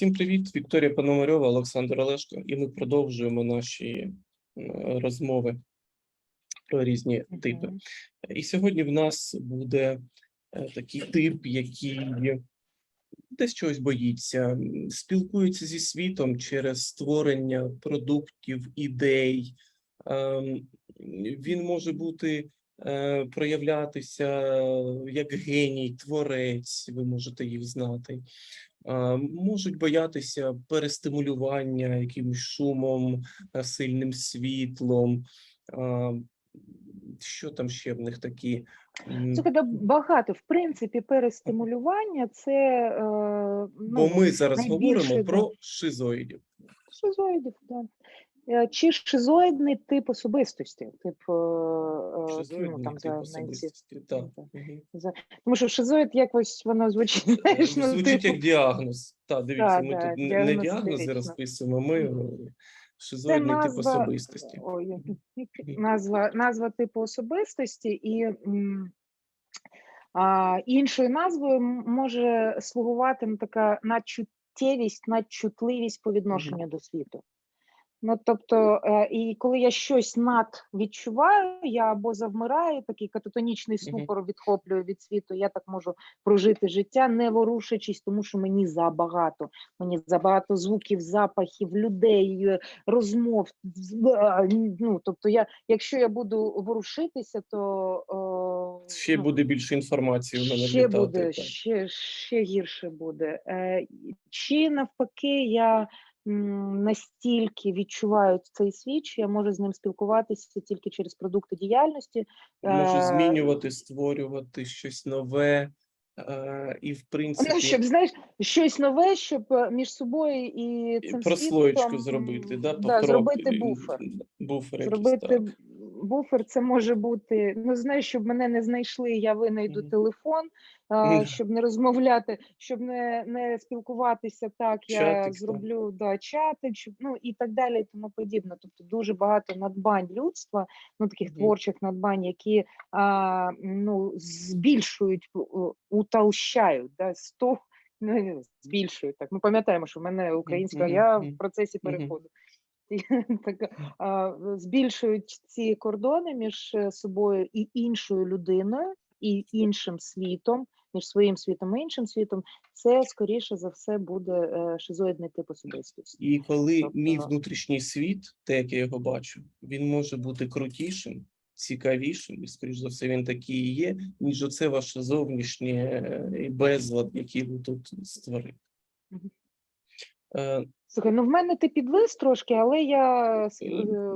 Всім привіт, Вікторія Пономарьова, Олександр Олешко, і ми продовжуємо наші е, розмови про різні типи. І сьогодні в нас буде е, такий тип, який десь чогось боїться, спілкується зі світом через створення продуктів, ідей. Ем, Він може бути е, проявлятися як геній, творець, ви можете їх знати. А, Можуть боятися перестимулювання якимось шумом, е, сильним світлом. Що там ще в них такі? Це багато, в принципі, перестимулювання це ну, Бо ми зараз говоримо про шизоїдів. шизоїдів, да. Е, Чи шизоїдний тип особистості, тип Шизоїдний ну, там тип за особистості. Так. За тому, що шизоїд якось воно звучить. Знаєш, ну, Звучить типу, як діагноз. Так, дивіться, Да, ми да, тут не- не діагнози розписуємо, ми е, це шизоїдний тип особистості. ой, назва, назва типу особистості, і а, іншою назвою може слугувати ну, така надчуттєвість, надчутливість по відношенню до світу. Ну, тобто, е, і коли я щось над відчуваю, я або завмираю, такий кататонічний ступор відхоплюю від світу, я так можу прожити життя, не ворушачись, тому що мені забагато. Мені забагато звуків, запахів, людей, е, розмов. Ну, тобто, я, якщо я буду ворушитися, то о, Ще ну, буде більше інформації в мене ще буде, так. ще, ще гірше буде. Е, чи навпаки, я настільки відчуваю цей світ, що я можу з ним спілкуватися тільки через продукти діяльності. Може змінювати, створювати щось нове. е, І, в принципі, Ну, щоб знаєш, щось нове, щоб е, між собою і цим прослоєчку світом, зробити, да, да, зробити буфер. буфер Зробити б- буфер, це може бути. Ну, знаєш, щоб мене не знайшли, я винайду Мгм. телефон, Мгм. а, щоб не розмовляти, щоб не, не спілкуватися так, я Чатик, так. зроблю да, чатик, щоб, ну і так далі, і тому подібне. Тобто дуже багато надбань людства, ну таких творчих надбань, які а, ну, збільшують, утолщають, да, сто. Ну, збільшують так. Ми пам'ятаємо, що в мене українська, я в процесі переходу. Так, а, збільшують ці кордони між е, собою і іншою людиною, і іншим світом, між своїм світом і іншим світом, це скоріше за все буде е, шизоїдний тип особистості. І коли мій Тобто- внутрішній світ, те, як я його бачу, він може бути крутішим, цікавішим, і, скоріш за все, він такий і є, ніж оце ваше зовнішнє е, безлад, який ви тут створили. Е, Слухай, ну в мене ти підвис трошки, але я Е,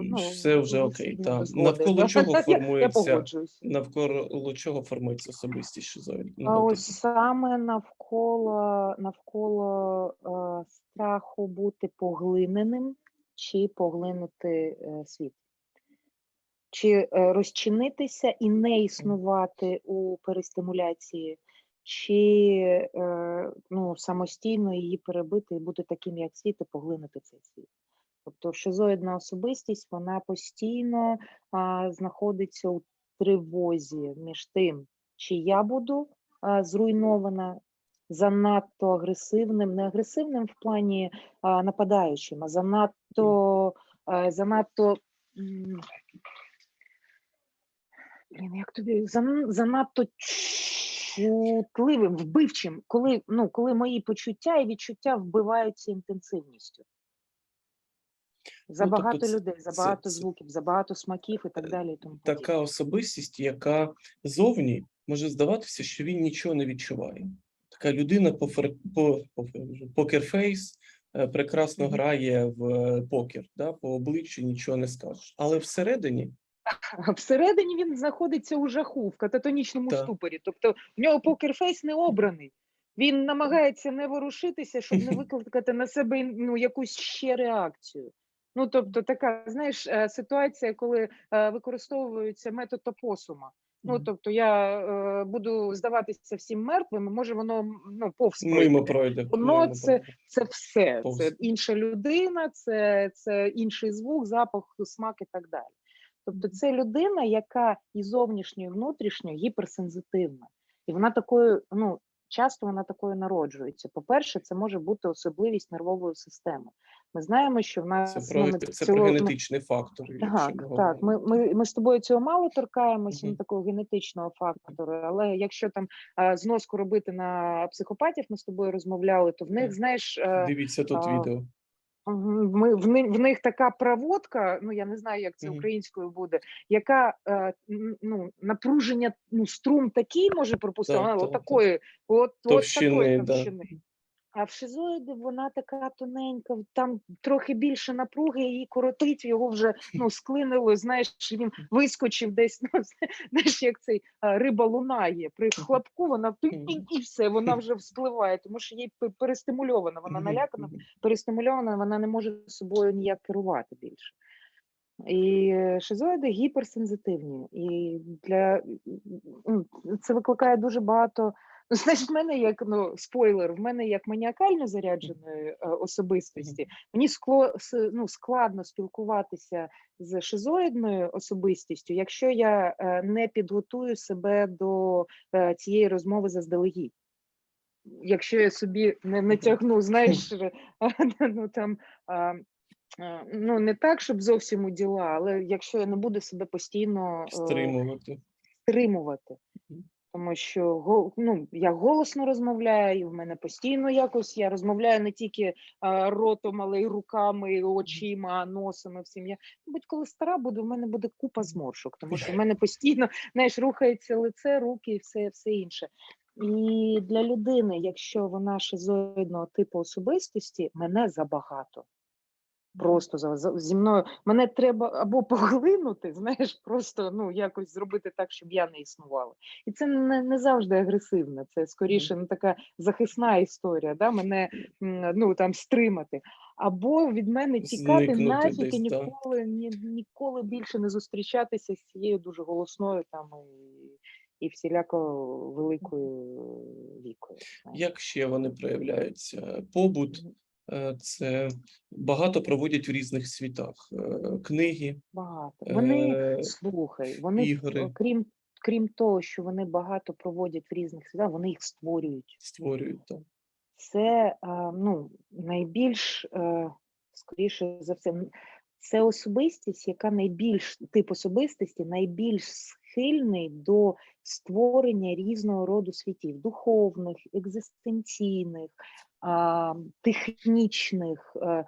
ну, все вже окей, та. Навколо чого формується- навколо чого формується особистість шизоїд? А Ну, ось саме навколо навколо е, страху бути поглиненим чи поглинути е, світ, чи е, розчинитися і не існувати у перестимуляції, чи е, ну, самостійно її перебити і бути таким, як світ, і поглинути цей світ. Тобто шизоїдна особистість вона постійно а, знаходиться у тривозі між тим, чи я буду а, зруйнована занадто агресивним, не агресивним в плані а, нападаючим, а занадто, а, занадто. м, Блін, як тобі зан- занадто чутливим, вбивчим, коли, ну, коли мої почуття і відчуття вбиваються інтенсивністю. Забагато тобто це- людей, забагато це- звуків, забагато смаків і так Е, далі. І тому подібне. така особистість, яка зовні може здаватися, що він нічого не відчуває. Така людина по, фер- по, по покерфейс е, прекрасно грає в е, покер, да? по обличчю нічого не скажеш. Але всередині всередині він знаходиться у жаху, в кататонічному Так. ступорі. Тобто в нього покерфейс не обраний. Він намагається не ворушитися, щоб не викликати на себе ну, якусь ще реакцію. Ну, тобто, така, знаєш, е, ситуація, коли е, використовується метод опосума. Ну, тобто, я е, буду здаватися всім мертвим, може воно ну, повз мимо пройде. пройде. Воно мимо це- пройде. Це все. Повз. Це інша людина, це, це інший звук, запах, смак і так далі. Тобто, це людина, яка і зовнішньо, і внутрішньо гіперсензитивна. І вона такою, ну, часто вона такою народжується. По-перше, це може бути особливість нервової системи. Ми знаємо, що в нас Це про, ну, ми це цього- про ми- генетичний фактор. так, так. Ми, ми, ми з тобою цього мало торкаємося, Мгм. ну, такого генетичного фактору. Але якщо там а, зноску робити на психопатів, ми з тобою розмовляли, то в них, Так. знаєш, е, Дивіться тут а, відео. Ми, в, них, в них така проводка, ну я не знаю, як це українською буде, яка е, ну, напруження, ну, струм такий може пропустити, Так, вона так, от так. такої, от, от Товщини, такої да. товщини. А в шизоїди вона така тоненька, там трохи більше напруги, її коротить, його вже ну, склинило, знаєш, він вискочив десь, ну, знаєш, як цей риба лунає. При хлопку вона і все, вона вже вспливає, тому що їй перестимульована, вона налякана, перестимульована, вона не може собою ніяк керувати більше. І шизоїди гіперсензитивні. І для це викликає дуже багато. Ну, значить, в мене як ну, спойлер, в мене як маніакально зарядженої е, особистості, мені скло, с- ну, складно спілкуватися з шизоїдною особистістю, якщо я е, не підготую себе до е, цієї розмови заздалегідь. Якщо я собі не натягну, знаєш, ну там. Ну, не так, щоб зовсім у діла, але якщо я не буду себе постійно Стримувати. стримувати. Тому що ну, я голосно розмовляю, і в мене постійно якось я розмовляю не тільки а, ротом, але й руками, і очима, носом і всім. Я, мабуть, коли стара буду, в мене буде купа зморшок, тому що в мене постійно знаєш, рухається лице, руки і все, все інше. І для людини, якщо вона шизоїдного типу особистості, мене забагато. Просто зі мною мене треба або поглинути, знаєш, просто ну якось зробити так, щоб я не існувала. І це не, не завжди агресивно, це скоріше ну, така захисна історія, да? мене ну там стримати. Або від мене тікати нафіг і ніколи ні, ніколи більше не зустрічатися з цією дуже голосною там і, і всіляко великою вікою. Як ще вони проявляються? Побут це багато проводять в різних світах. Е, Книги, Багато. Вони е, Слухай, вони ігри. е, крім, крім того, що вони багато проводять в різних світах, вони їх створюють. створюють там. Це ну, найбільш, е, скоріше за все, це особистість, яка найбільш тип особистості, найбільш схильний до створення різного роду світів: духовних, екзистенційних, технічних, е,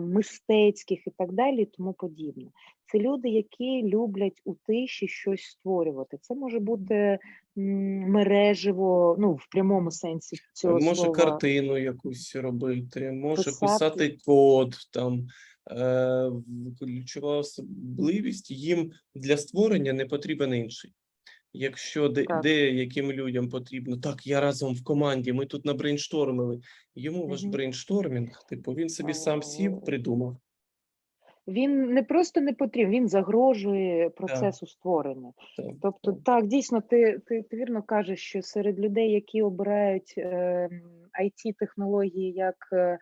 мистецьких і так далі, тому подібне. Це люди, які люблять у тиші щось створювати. Це може бути м, мережево, ну в прямому сенсі цього Може слова. картину якусь робити, може Писати. писати код там. Е, ключова особливість їм для створення не потрібен інший. Якщо де, деяким людям потрібно, так, я разом в команді, ми тут набрейнштормили. Йому ваш брейнштормінг, типу, він собі сам сів, придумав. Він не просто не потрібен, він загрожує процесу створення. Так, Тобто, так. так, дійсно, ти, ти, ти вірно кажеш, що серед людей, які обирають е, it технології як е,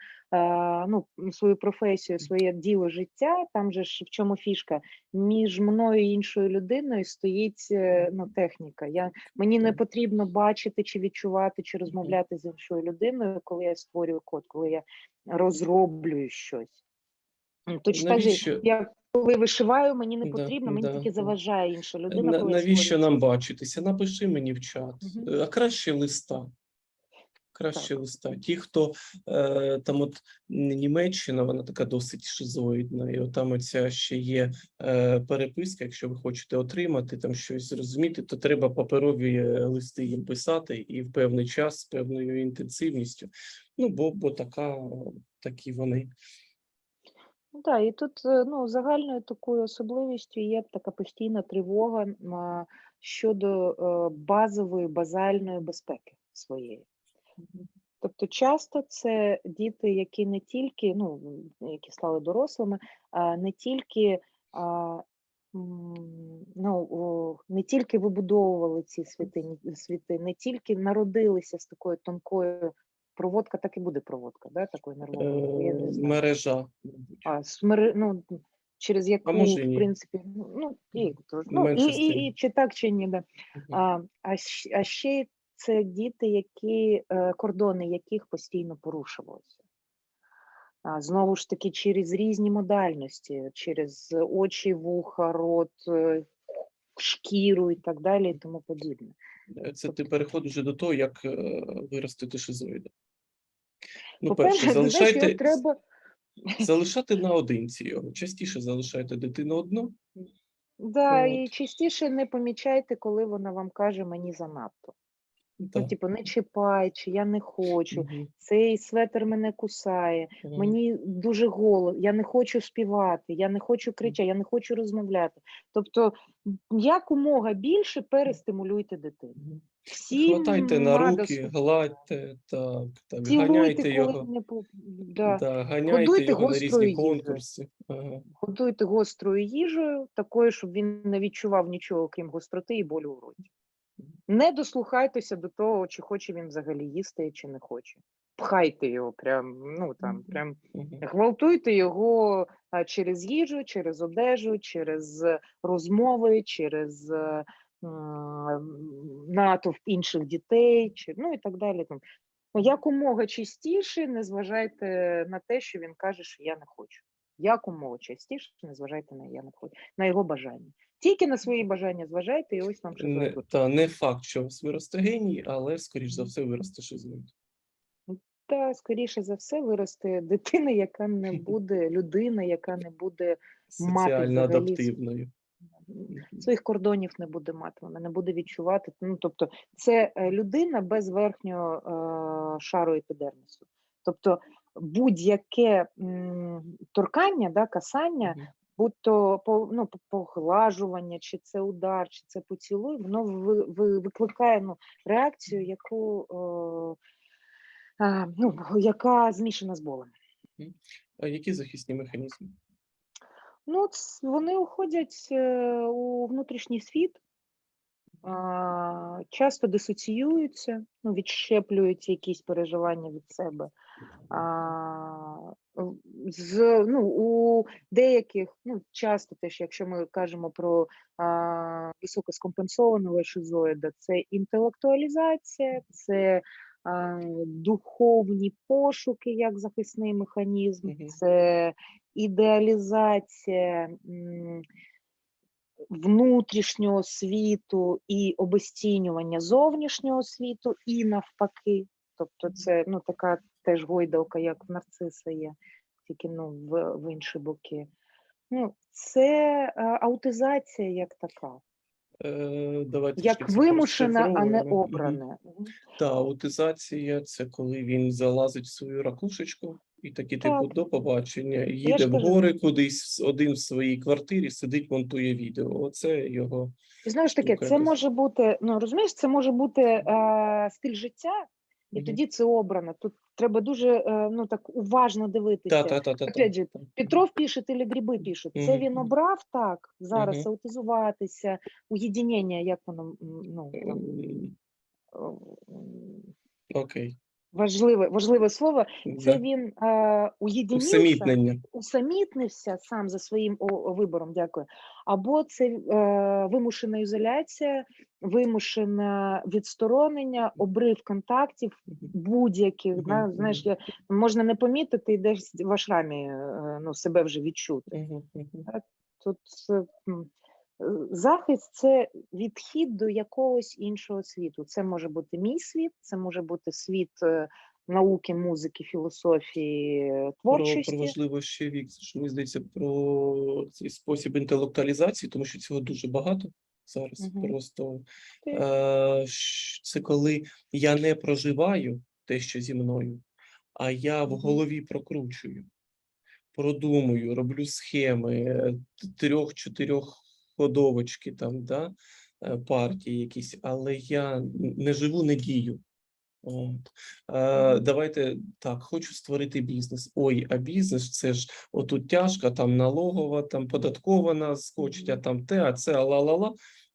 ну, свою професію, своє діло життя, там же ж в чому фішка, між мною і іншою людиною стоїть е, ну, техніка. Я, мені не потрібно бачити, чи відчувати, чи розмовляти з іншою людиною, коли я створюю код, коли я розроблюю щось. Точно так же, як коли вишиваю, мені не Да, потрібно, мені да, тільки заважає інша людина. На, навіщо нам бачитися? Напиши мені в чат. Е, А краще листа. Краще листа. Ті, хто е, там, от Німеччина, вона така досить шизоїдна, і от там оця ще є е, переписка. Якщо ви хочете отримати там щось зрозуміти, то треба паперові е, листи їм писати і в певний час з певною інтенсивністю. Ну, бо, бо така, такі вони. Ну, так, і тут е, ну, загальною такою особливістю є така постійна тривога щодо е, базової, базальної безпеки своєї. Тобто часто це діти, які не тільки, ну, які стали дорослими, а не тільки, а, ну, не тільки вибудовували ці світи, світи, не тільки народилися з такою тонкою проводка, так і буде проводка, да, такою нервовою. я не Е, знаю. мережа. А, смири, ну, через яку, може, в принципі, ну, ну, і, ну і, і, і чи так, чи ні, да. А, а, а ще це діти, які е, кордони яких постійно порушувалися. Знову ж таки, через різні модальності, через очі, вуха, рот, е, шкіру і так далі, і тому подібне. Е, Це ти переходиш до того, як виростити шизоїда. Ну, перше, ти знаєш, залишайте, треба залишати наодинці його. Частіше залишайте дитину одну. да, От. і частіше не помічайте, коли вона вам каже мені занадто. Ну, типу, не чіпай, чи я не хочу. Мгм, Цей светр мене кусає. мгм. Мені дуже голод, я не хочу співати, я не хочу кричати, я не хочу розмовляти. Тобто, якомога більше перестимулюйте дитину. Мгм. Всім Хватайте на надо руки, слухати. гладьте, так, так, Цілуйте, ганяйте коли його, не по- да. да, ганяйте Годуйте його на гострою різні їжею. конкурси. Ага. Годуйте гострою їжею, такою, щоб він не відчував нічого, крім гостроти і болю у роті. Не дослухайтеся до того, чи хоче він взагалі їсти, чи не хоче. Пхайте його, прям, ну там, прям гвалтуйте його через їжу, через одежу, через розмови, через е, натовп інших дітей, чи, ну і так далі. Там. Якомога частіше не зважайте на те, що він каже, що я не хочу. Якомога частіше не зважайте на я не хочу, на його бажання. Тільки на свої бажання зважайте, і ось вам що Не, та не факт, що вас виросте геній, але скоріш за все виросте шизоїд. Та скоріше за все виросте дитина, яка не буде, людина, яка не буде Мати Соціально адаптивною. своїх кордонів не буде мати, вона не буде відчувати. Ну тобто, це е, людина без верхнього е, шару епідермісу. Тобто, будь-яке торкання, да, касання, Мгм. будь-то по, ну, поглажування, чи це удар, чи це поцілуй, воно ви, ви, викликає ну, реакцію, яку, е, е, ну, яка змішана з болем. А які захисні механізми? Ну, вони уходять е, у внутрішній світ, часто дисоціюються, ну, відщеплюють якісь переживання від себе. З, ну, у деяких, ну, часто теж, якщо ми кажемо про а, високоскомпенсованого шизоїда, це інтелектуалізація, це а, духовні пошуки як захисний механізм, це ідеалізація м, внутрішнього світу і обесцінювання зовнішнього світу, і навпаки. Тобто, це ну, така теж гойдалка, як в нарциса є, тільки ну, в, в інші боки. Ну, це е, аутизація як така, Е, давайте як вимушена, а не. Мгм. Та аутизація це коли він залазить в свою ракушечку і такі типу до побачення, їде в гори кудись один в своїй квартирі, сидить, монтує відео. Оце його. І знову ж таки, це може бути, ну розумієш, це може бути е, стиль життя, і Мгм. тоді це обрано. Тут треба дуже е, ну так уважно дивитися. Та, та, та, та, та. Опять же, Петров пише, или гриби пишуть. Це він обрав так зараз аутизуватися, уєдінення, як воно ну там М, м, Окей. Важливе, важливе слово. Це Да. він е, уєдинився, Усамітнення. усамітнився сам за своїм о, о, вибором. Дякую. Або це е, вимушена ізоляція, вимушене відсторонення, обрив контактів будь-яких. Мгм, Да, знаєш, я, можна не помітити, йдеш в ашрамі, е, ну, себе вже відчути. Мгм, мгм. Тут захист це відхід до якогось іншого світу. Це може бути мій світ, це може бути світ е, науки, музики, філософії, е, Про, про важливо ще вік, що мені здається про цей спосіб інтелектуалізації, тому що цього дуже багато зараз. Мгм. Просто е, це коли я не проживаю те, що зі мною, а я в голові прокручую, продумую, роблю схеми е, трьох-чотирьох ходовочки там, да, е, партії якісь, але я не живу, не дію. От. Е, давайте так, хочу створити бізнес. Ой, а бізнес це ж отут тяжка, там налогова, там податкова нас скочить, а там те, а це ла-ла-ла.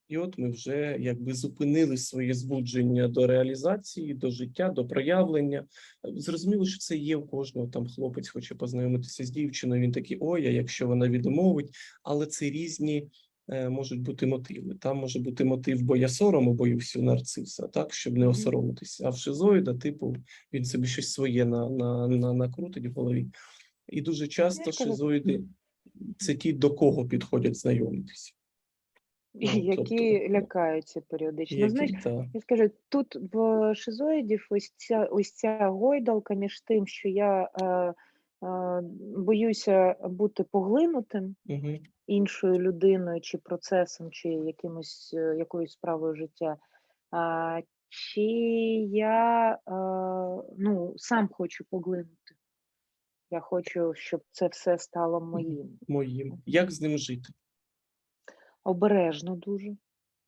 І от ми вже якби зупинили своє збудження до реалізації, до життя, до проявлення. Зрозуміло, що це є у кожного. Там хлопець хоче познайомитися з дівчиною. Він такий, ой, а якщо вона відмовить, але це різні можуть бути мотиви. Там може бути мотив, бо я сорому боюся у нарциса, так, щоб не осоромитися. А в шизоїда, типу, він собі щось своє на, на, на, накрутить в голові. І дуже часто шизоїди це ті, до кого підходять знайомитися. Ну, які тобто, лякаються періодично. Які, Знаєш, та, я скажу, тут в шизоїдів ось ця ось ця гойдалка між тим, що я е, е, боюся бути поглинутим угу. Іншою людиною, чи процесом, чи якимось е, якоюсь справою життя. А, чи я е, ну, сам хочу поглинути. Я хочу, щоб це все стало моїм. моїм. Як з ним жити? Обережно дуже.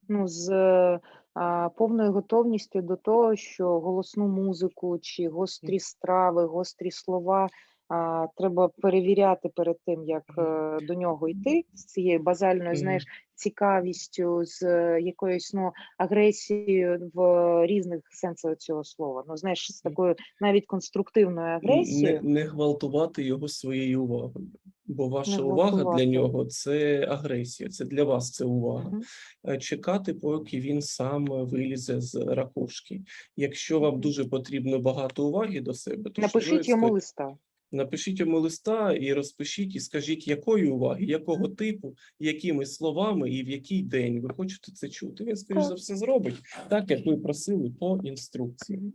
Ну, з е, а, повною готовністю до того, що голосну музику чи гострі страви, гострі слова а, треба перевіряти перед тим, як е, до нього йти з цією базальною, знаєш, цікавістю, з е, якоюсь ну, агресією в різних сенсах цього слова. Ну, знаєш, з такою навіть конструктивною агресією. не гвалтувати його своєю увагою. Бо ваша увага для нього це агресія, це для вас це увага. Мгм. Е, Чекати, поки він сам вилізе з ракушки. Якщо вам дуже потрібно багато уваги до себе, то Напишіть йому листа. Напишіть йому листа і розпишіть, і скажіть, якої уваги, якого типу, якими словами і в який день ви хочете це чути. Він, скоріш за все, зробить так, як ви просили по інструкції.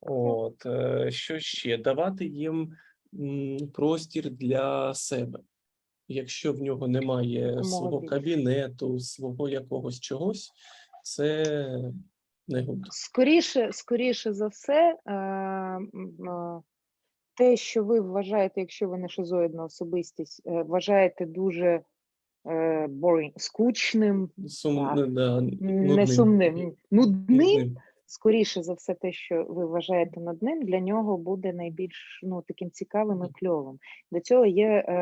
От е, що ще? Давати їм простір для себе. Якщо в нього немає Якомога свого кабінету, свого якогось чогось, це не гуд. Скоріше, скоріше за все, е, е, те, що ви вважаєте, якщо ви не шизоїдна особистість, е, вважаєте дуже е, boring, скучним, ну, да, не сумним, нудним, скоріше за все, те, що ви вважаєте над ним, для нього буде найбільш ну, таким цікавим і кльовим. До цього є е,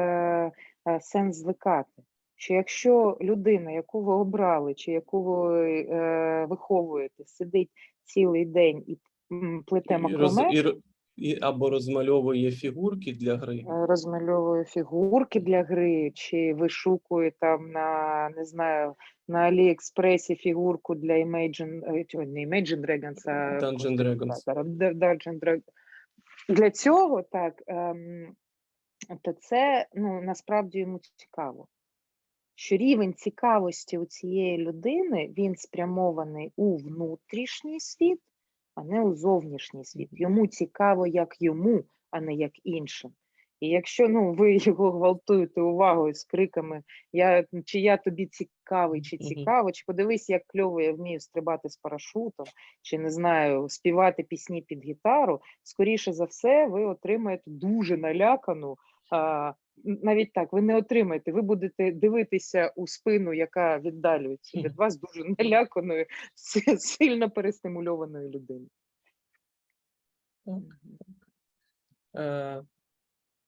е, сенс звикати. Що якщо людина, яку ви обрали, чи яку ви е, виховуєте, сидить цілий день і плете І, роз, і, і, або розмальовує фігурки для гри. е, розмальовує фігурки для гри, чи вишукує там на не знаю на Аліекспресі фігурку для Imagine, е, не Imagine Dragons, а Dungeon Dragons. Dungeon Dragons. Для цього так, ем, то це ну насправді йому цікаво. Що рівень цікавості у цієї людини він спрямований у внутрішній світ, а не у зовнішній світ. Йому цікаво як йому, а не як іншим. І якщо ну, ви його гвалтуєте увагою з криками я, чи я тобі цікавий, чи цікаво, чи подивись, як кльово я вмію стрибати з парашутом, чи не знаю, співати пісні під гітару, скоріше за все, ви отримаєте дуже налякану. Навіть так, ви не отримаєте, ви будете дивитися у спину, яка віддалюється від вас дуже наляканою, сильно перестимульованою людиною. Е,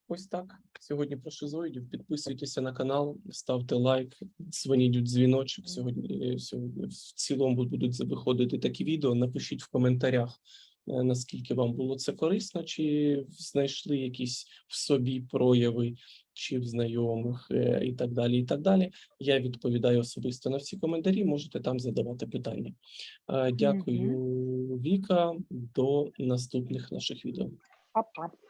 ось так. Сьогодні про шизоїдів. Підписуйтеся на канал, ставте лайк, дзвоніть у дзвіночок. Сьогодні, сьогодні в цілому будуть виходити такі відео. Напишіть в коментарях, е, наскільки вам було це корисно, чи знайшли якісь в собі прояви, чи в знайомих, е, і так далі. І так далі. Я відповідаю особисто на всі коментарі. Можете там задавати питання. Е, Дякую, Віка. До наступних наших відео. Па-па.